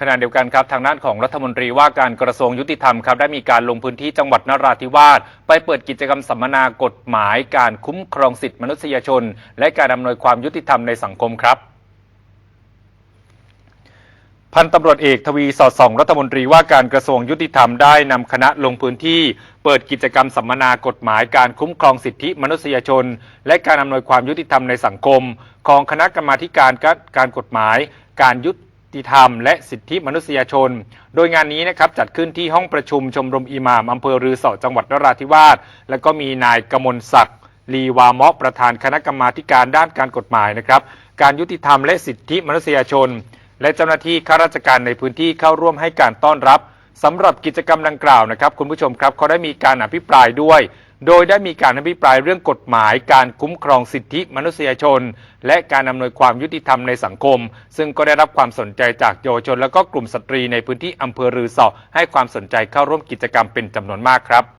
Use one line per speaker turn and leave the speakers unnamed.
ขณะเดียวกันครับทางด้านของรัฐมนตรีว่าการกระทรวงยุติธรรมครับได้มีการลงพื้นที่จังหวัดนราธิวาสไปเปิดกิจกรรมสัมมนากฎหมาย การคุ้มครองสิทธิมนุษยชน และการอำนวยความยุติธรรมในสังคมครับพันตำรวจเอกทวีสอดส่อง รัฐมนตรีว่าการกระทรวงยุติธรรมได้นำคณะลงพื้นที่ เปิดกิจกรรมสัมมนากฎหมายการคุ้มครองสิทธิมนุษยชน และการอำนวยความยุติธรรมในสังคม ของคณะกรรมาการการกฎหมาย การยุติ ติธรรมและสิทธิมนุษยชน โดยงานนี้นะครับจัดขึ้นที่ห้องประชุมชมรมอิหม่ามอำเภอรือสอจังหวัดนราธิวาส และก็มีนายกมลศักดิ์ลีวามะประธานคณะกรรมาการด้านการกฎหมายนะครับ การยุติธรรมและสิทธิมนุษยชน และเจ้าหน้าที่ข้าราชการในพื้นที่เข้าร่วมให้การต้อนรับสำหรับกิจกรรมดังกล่าวนะครับ คุณผู้ชมครับเขาได้มีการอภิปรายด้วย โดยได้มีการอภิปรายเรื่องกฎหมายการคุ้มครองสิทธิมนุษยชน และการอำนวยความยุติธรรมในสังคม ซึ่งก็ได้รับความสนใจจากเยาวชน และก็กลุ่มสตรีในพื้นที่อำเภอรือสอให้ความสนใจเข้าร่วมกิจกรรมเป็นจำนวนมากครับ